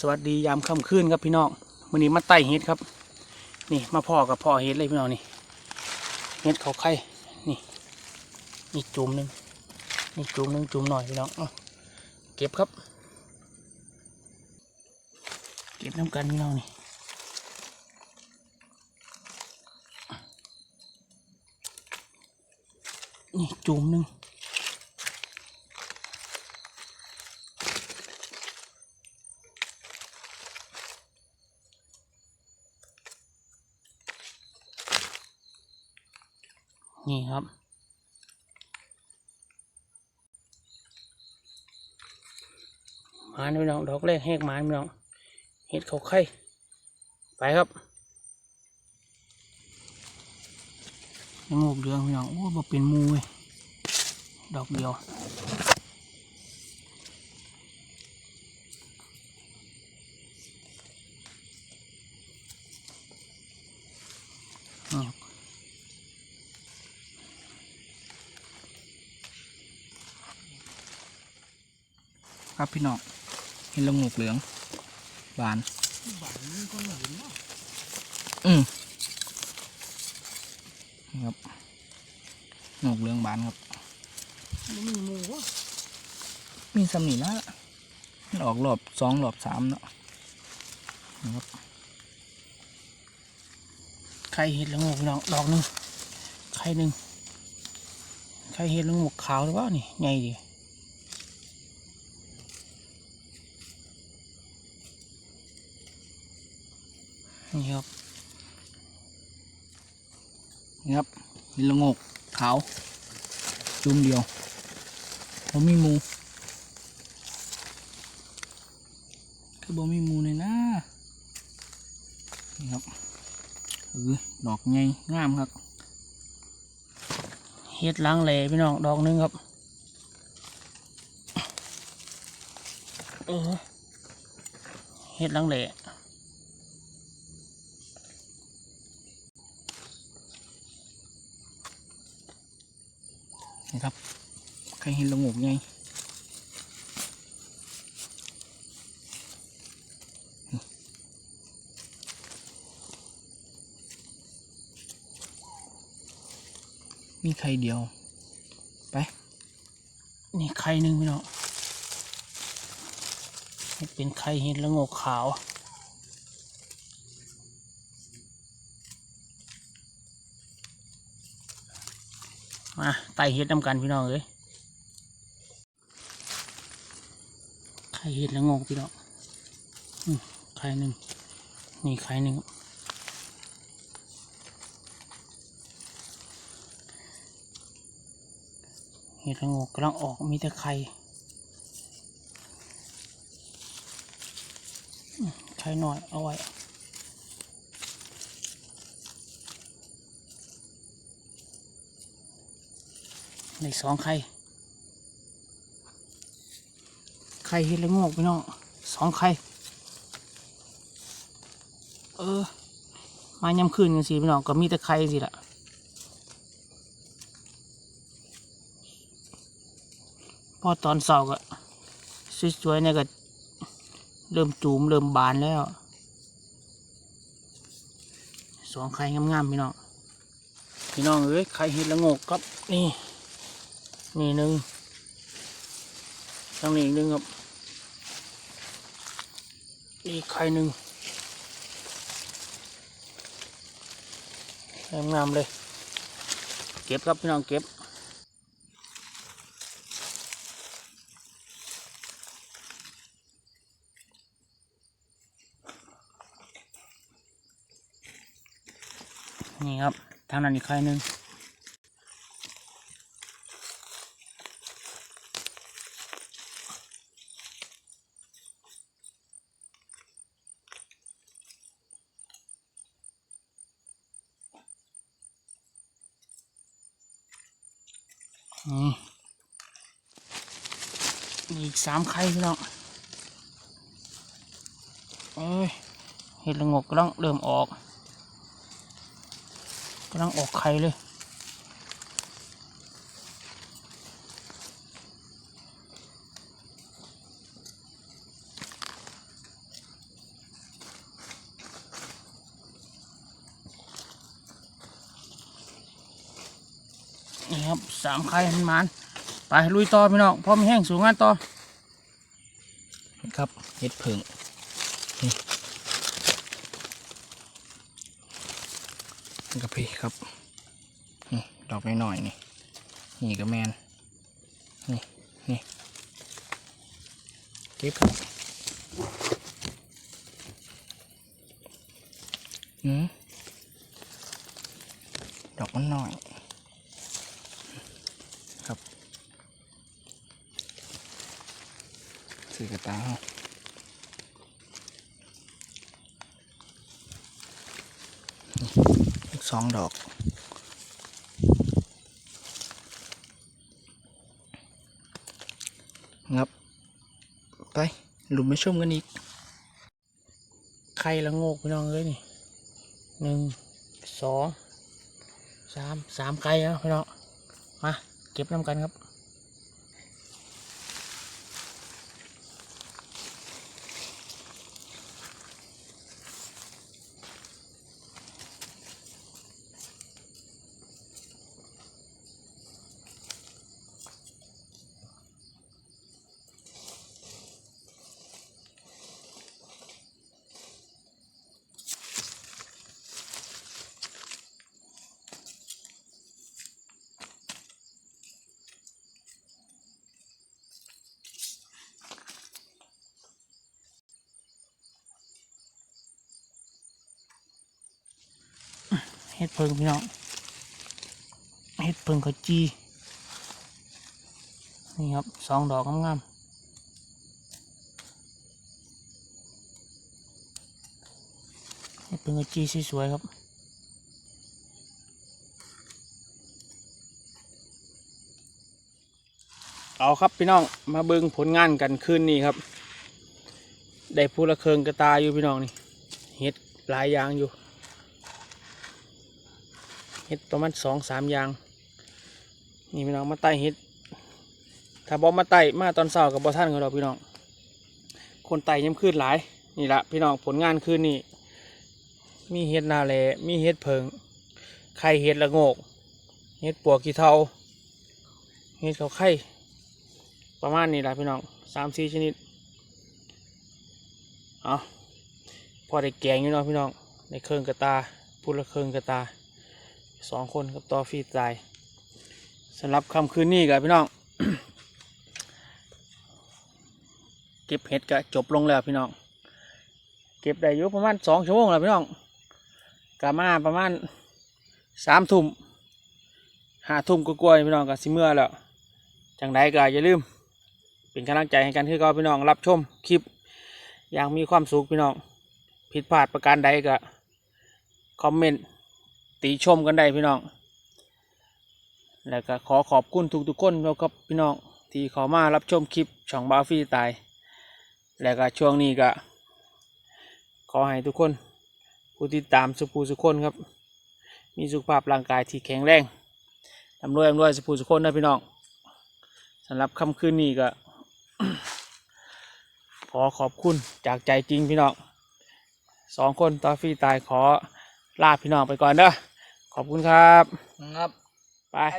สวัสดียามค่ำคืนครับพี่น้องวันนี้มาไต่เห็ดครับ นี่มาพ่อกับพ่อเห็ดเลยพี่น้องนี่เห็ดเขาไข่นี่นี่จุ่มหนึ่งนี่จุ่มหนึ่งจุ่มหน่อยพี่น้องเอเก็บครับ เก็บน้ำกันพี่น้องนี่นี่จุ่มหนึ่ง นี่ครับหมานพี่น้องดอกแรกแหกหมานพี่น้องเห็ดเขาไข่ไปครับงูกเดืองพี่น้องโอ้บ่เป็นมูเลยดอกเดียว ครับพี่น้องเห็นลงหมกเหลืองบานอืมนี่ครับหมกเหลืองบานครับมีหมูวะมีสำนีละมันออกรอบสองรอบสามเนาะนะครับไข่เห็ดละงกพี่น้องดอกหนึ่งไข่หนึ่งไข่เห็ดละงกขาวหรือเปล่านี่ใหญ่ดี นี่ครับเห็ดละงกขาวจุ่มเดียวเขามีมูคือบ่มีมูเลยนะนี่ครับเออดอกใหญ่งามครับเฮ็ดล้างแหล่พี่น้องดอกหนึงครับเออเฮ็ดล้างแหล่นี่ครับ ใครเห็นละงกไงมีไข่เดียว ไป นี่ไข่หนึ่งพี่น้องเป็นไข่เห็ดละงกขาว มาไต่เห็ดนำกันพี่น้องเอ้ย ข่เห็ดละโงกพี่น้องไข่หนึ่งนี่ไข่หนึ่งเห็ดละโงกกำลังออกมีแต่ไข่ไข่หน่อยเอาไว้ในสองไข่ ไข่เห็ดละโงกพี่น้องสองไข่เออมายำคืนกันสิพี่น้องก็มีแต่ไข่สิละพอตอนเสาร์ก็สวยๆเนี่ยก็เริ่มจูมเริ่มบานแล้วสองไข่งามๆพี่น้องพี่น้องเอ้ยไข่เห็ดละโงกครับนี่นี่หนึ่ง ตั้งนี้อีกนึงครับ อีกไข่หนึ่งงามเลย เก็บครับพี่น้องเก็บนี่ครับทางนั้นอีกไข่หนึ่ง นี่อีกสามไข่พี่น้องเอ้ยเห็ดละงกกำลังเริ่มออกกำลังออกไข่เลย นี่ครับสามไข่มันมันไปลุยต่อพี่น้องพร้อมแห้งสูงงานต่อครับเห็ดผึ่งนี่กระพี่ครับนี่ดอกน้อยๆนี่นี่ก็แมนนี่นี่เก็บครับอืมดอกมันน้อย ครับ ซื้อกระตาเอาอีกสองดอกงับ ไปหลุมไปชมกันอีกไข่ละโงกพี่น้องเลยนี่หนึ่งสองสามสามไข่แล้วพี่น้องมาเก็บน้ำกันครับ เห็ดเพิงพี่น้องเห็ดเพิงเขาจีนี่ครับสองดอกงามๆเห็ดเพิงเขาจีสวยๆครับเอาครับพี่น้องมาเบิ่งผลงานกันคืนนี้ครับ ได้พูละเคิงกระตาอยู่พี่น้องนี่เห็ดหลายอย่างอยู่ เห็ดประมาณสองสามอย่าง นี่พี่น้องมาไต่เห็ด ถ้าบอมาไต่มาตอนเช้ากับบอท่านของเราพี่น้อง คนไต่ย้ำขึ้นหลาย นี่ละพี่น้องผลงานคืนนี้มีเห็ดนาแลมีเห็ดเพิง ไข่เห็ดละโงก เห็ดปวกกีเทาเห็ดเขาไข่ ประมาณนี้ละพี่น้องสามสี่ชนิดเอาพอได้แกงอยู่เนาะพี่น้องในเครื่องกระตาพูดละเครื่องกระตา สองคนกับต่อฟีตายสำหรับคำคืนนี้กับพี่น้อง เก็บเห็ดก็จบลงแล้วพี่น้อง เก็บได้อยู่ประมาณสองชั่วโมงแล้วพี่น้องกลับมาประมาณสามทุ่มห้าทุ่มก็กลัวๆพี่น้องกับสิเมื่อแล้วจังใดก็อย่าลืม เป็นกำลังใจให้กันคือก็พี่น้องรับชมคลิป อย่างมีความสุขพี่น้อง ผิดพลาดประการใดก็คอมเมนต์ ติชมกันได้พี่น้อง แล้วก็ขอขอบคุณทุกๆคนแล้วครับพี่น้องที่ขอมารับชมคลิปช่องบาฟี่ตาย แล้วก็ช่วงนี้ก็ ขอให้ทุกคน ผู้ติดตามสุภูสุคนครับ มีสุขภาพร่างกายที่แข็งแรงทำรวยทำรวยสุภูสุคนนะพี่น้องสำหรับค่ำคืนนี้ก็ ขอขอบคุณจากใจจริงพี่น้องสองคนตอฟรีตายขอลาพี่น้องไปก่อนเด้อ ขอบคุณครับ ครับ ไปไป